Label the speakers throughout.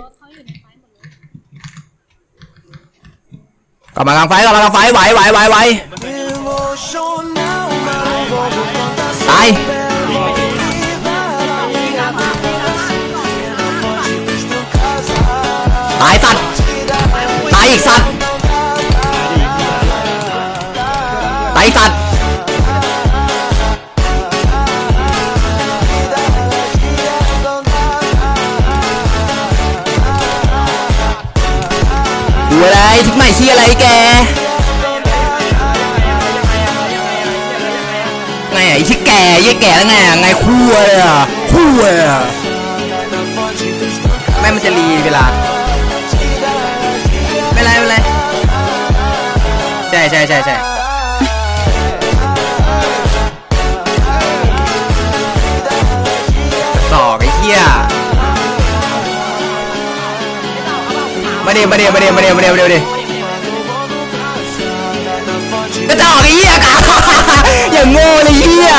Speaker 1: รถเขาอยู่ในไฟหมดเลย
Speaker 2: กลับมากลางไฟกลับมากลางไฟไหวไหวไหวไหวตายตายสัตว์ตายอีกสัตว์ตายอีกสัตว์ อะไรทิกใหม่ชี้อะไรแกไงอะไอ้ชี้แก่ยี่แก่แล้วไงอะไงคู่เลยอะคู่เลยอะแม่มันจะรีเวลาไม่ไรไม่ไรใช่ใช่ใช่ใช่ มาเดี๋ยวมาเดี๋ยวมาเดี๋ยวมาเดี๋ยวมาเดี๋ยวมาเดี๋ยวมาเดี๋ยวกระจอกไอ้เหี้ยกาอย่างโง่เลยเหี้ย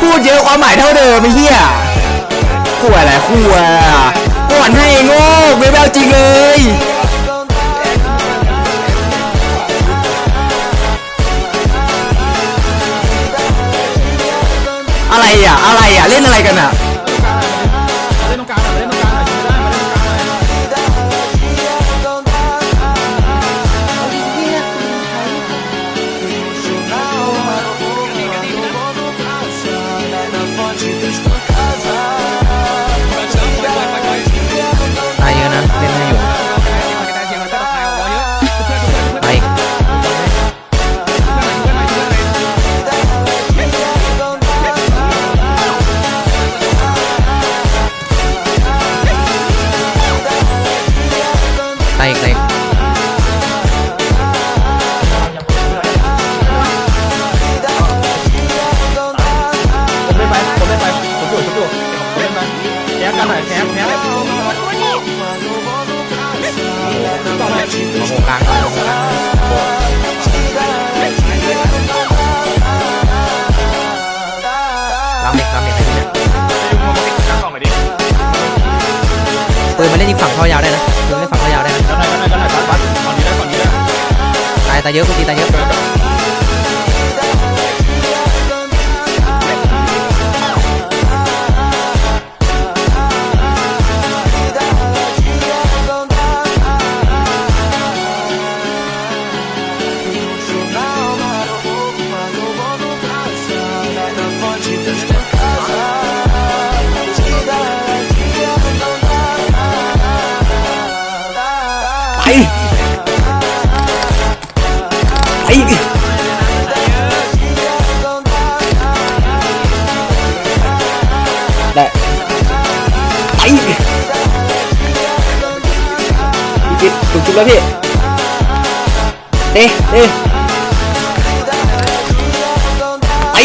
Speaker 2: พูดเยอะความหมายเท่าเดิมไอ้เหี้ยคู่อะไรคู่อะก่อนให้ไอ้โง่ไม่แววจริงเลยอะไรอะอะไรอะเล่นอะไรกันอะ โครงกลางล้ำเด็กล้ำเด็กไอ้เนี่ยปืนมันเล่นยิงฝั่งเข้ายาวได้นะ ตายตายเยอะกูตีตายเยอะ ไปได้ไปพี่คิดถูกจุดแล้วพี่เด้เด้ไป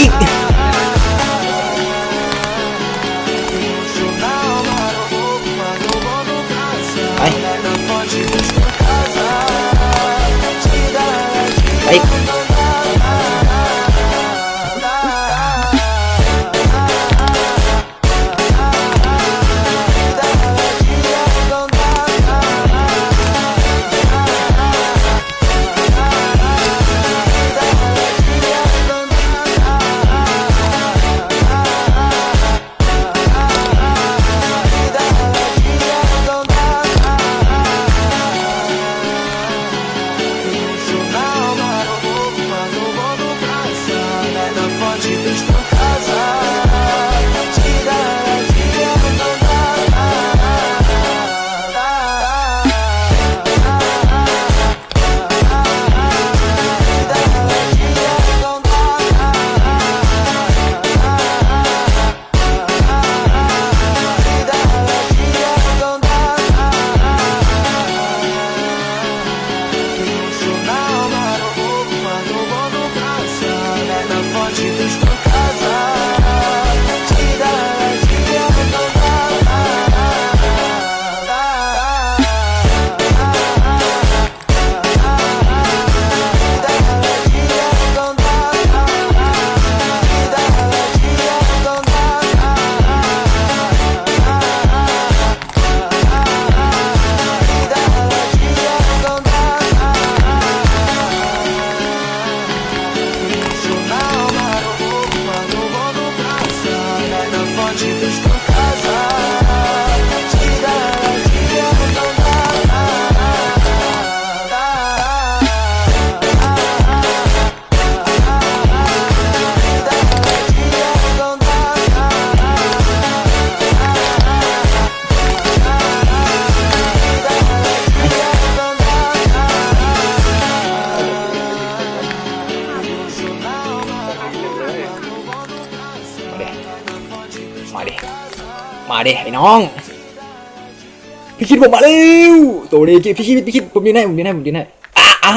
Speaker 2: มาดิ มาดิไอ้น้อง พี่คิดผมมาเร็วตัวนี้พี่คิดพี่คิดผมยืนให้ผมยืนให้ผมยืนให้อะอะ